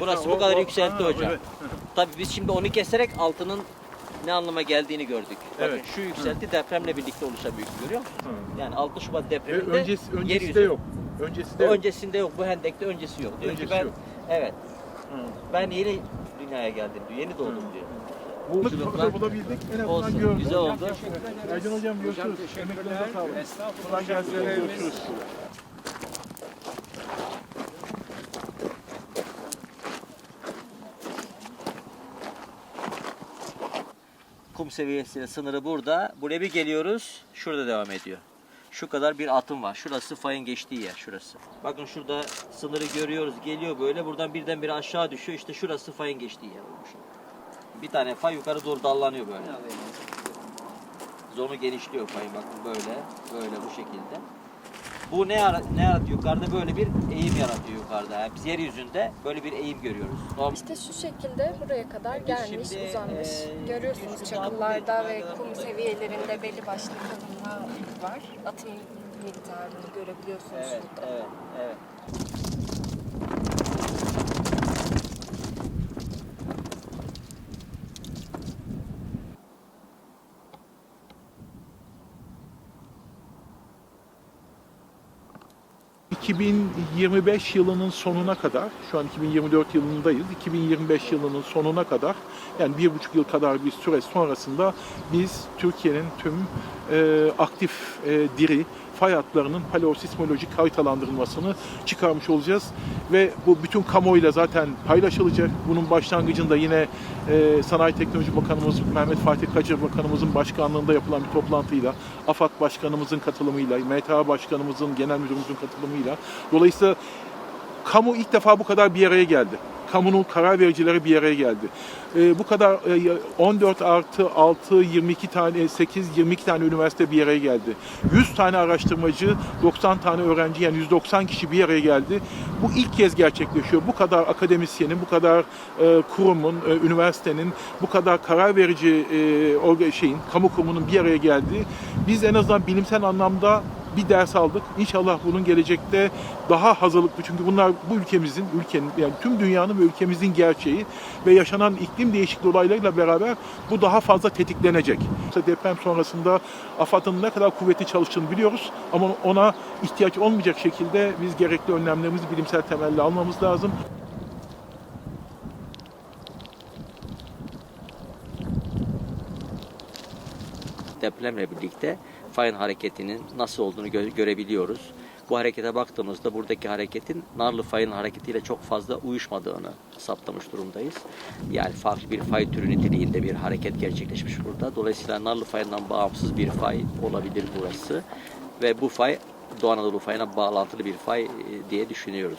Burası o- bu kadar o- yükseltti ha, hocam. evet. Tabii biz şimdi onu keserek altının ne anlama geldiğini gördük. Bakın Evet. şu yükselti depremle birlikte oluşan büyük görüyor musun? Hı. Yani 6 Şubat Ve depreminde öncesi, öncesi yeryüzü- de yok. Öncesi de yok. Öncesinde yok. Bu hendekte öncesi yok. Diyor Öncesi ki ben yok. evet Hı. ben yeni dünyaya geldim diyor. Yeni doğdum Hı. diyor. Bu Çocuklar- bulabildik. En azından Olsun. gördük. Güzel oldu. Ercan hocam görüşürüz. Emeklerinize sağlık. Kolay gelsin. Görüşürüz. Kum seviyesiyle sınırı burada. Buraya bir geliyoruz. Şurada devam ediyor. Şu kadar bir atım var. Şurası fayın geçtiği yer şurası. Bakın şurada sınırı görüyoruz. Geliyor böyle. Buradan birdenbire aşağı düşüyor. İşte şurası fayın geçtiği yer olmuş. Bir tane fay yukarı doğru dallanıyor böyle. Zonu genişliyor fayın bakın böyle. Böyle bu şekilde. Bu ne, yara- ne yaratıyor? Yukarıda böyle bir eğim yaratıyor yukarıda. Yani biz yeryüzünde böyle bir eğim görüyoruz. Normal- İşte şu şekilde buraya kadar gelmiş, şimdi, uzanmış. eee, Görüyorsunuz çakıllarda ve civarında kum seviyelerinde belli başlı kalınma var. Atım miktarını görebiliyorsunuz Evet, şurada. evet, evet. 2025 yılının sonuna kadar, şu an 2024 yılındayız, 2025 yılının sonuna kadar, yani bir buçuk yıl kadar bir süre sonrasında biz Türkiye'nin tüm e, aktif e, diri fay hatlarının paleosismolojik haritalandırılmasını çıkarmış olacağız. Ve bu bütün kamuoyuyla zaten paylaşılacak. Bunun başlangıcında yine e, Sanayi Teknoloji Bakanımız Mehmet Fatih Kacır Bakanımızın başkanlığında yapılan bir toplantıyla, AFAD Başkanımızın katılımıyla, MTA Başkanımızın, Genel Müdürümüzün katılımıyla. Dolayısıyla kamu ilk defa bu kadar bir araya geldi. Kamunun karar vericileri bir araya geldi. Ee, bu kadar e, 14 artı 6, 22 tane, 8, 22 tane üniversite bir araya geldi. 100 tane araştırmacı, 90 tane öğrenci yani 190 kişi bir araya geldi. Bu ilk kez gerçekleşiyor. Bu kadar akademisyenin, bu kadar e, kurumun, e, üniversitenin, bu kadar karar verici e, şeyin, kamu kurumunun bir araya geldiği. Biz en azından bilimsel anlamda bir ders aldık. İnşallah bunun gelecekte daha hazırlıklı çünkü bunlar bu ülkemizin, ülkenin yani tüm dünyanın ve ülkemizin gerçeği ve yaşanan iklim değişikliği olaylarıyla beraber bu daha fazla tetiklenecek. İşte Deprem sonrasında AFAD'ın ne kadar kuvvetli çalıştığını biliyoruz ama ona ihtiyaç olmayacak şekilde biz gerekli önlemlerimizi bilimsel temelle almamız lazım. depremle birlikte fayın hareketinin nasıl olduğunu gö- görebiliyoruz. Bu harekete baktığımızda buradaki hareketin narlı fayın hareketiyle çok fazla uyuşmadığını saptamış durumdayız. Yani farklı bir fay türü niteliğinde bir hareket gerçekleşmiş burada. Dolayısıyla narlı fayından bağımsız bir fay olabilir burası. Ve bu fay Doğu Anadolu fayına bağlantılı bir fay e, diye düşünüyoruz.